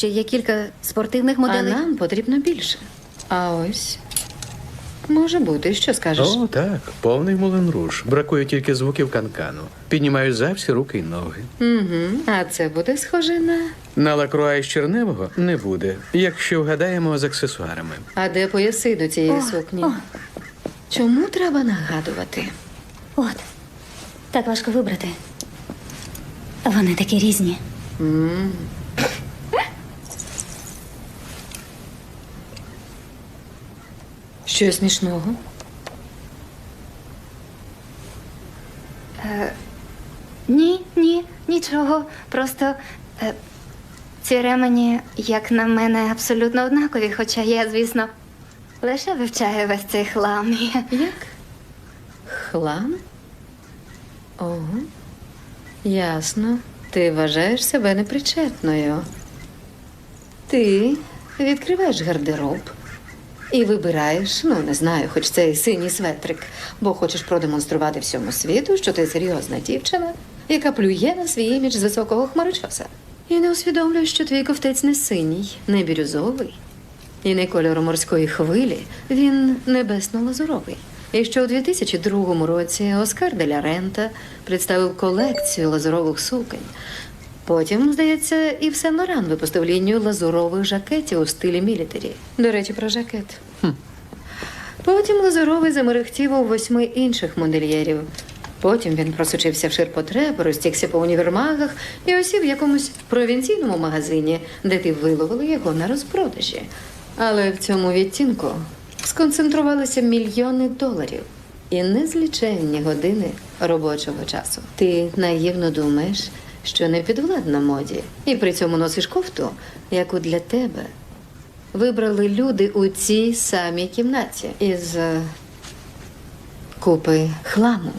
ще є кілька спортивних А моделей. нам потрібно більше. А ось може бути, що скажеш? О, так, повний мулен руш. Бракує тільки звуків канкану. Піднімаю за всі руки й ноги. Угу. А це буде схоже на. На лакруа із черневого не буде, якщо вгадаємо з аксесуарами. А де пояси до цієї сукні? Чому треба нагадувати? От. Так важко вибрати. Вони такі різні. Що смішного? Ні, ні, нічого. Просто е, ці ремені, як на мене, абсолютно однакові, хоча я, звісно, лише вивчаю весь цей хлам. Як? Хлам? Ого. Ясно. Ти вважаєш себе непричетною. Ти відкриваєш гардероб і вибираєш, ну не знаю, хоч цей синій светрик, бо хочеш продемонструвати всьому світу, що ти серйозна дівчина, яка плює на свій імідж з високого хмарочоса. І не усвідомлюєш, що твій ковтець не синій, не бірюзовий, і не кольору морської хвилі, він небесно-лазуровий. І що у 2002 році Оскар де ля Рента представив колекцію лазурових суконь. Потім, здається, і в Сен Лоран випустив лінію лазурових жакетів у стилі мілітарі. До речі, про жакет. Потім лазуровий замерехтів у восьми інших модельєрів. Потім він просочився в ширпотреб, розтікся по універмагах і осів в якомусь провінційному магазині, де ти виловили його на розпродажі. Але в цьому відтінку сконцентрувалися мільйони доларів і незліченні години робочого часу. Ти наївно думаєш, що не підвладна моді, і при цьому носиш кофту, яку для тебе вибрали люди у цій самій кімнаті із е, купи хламу.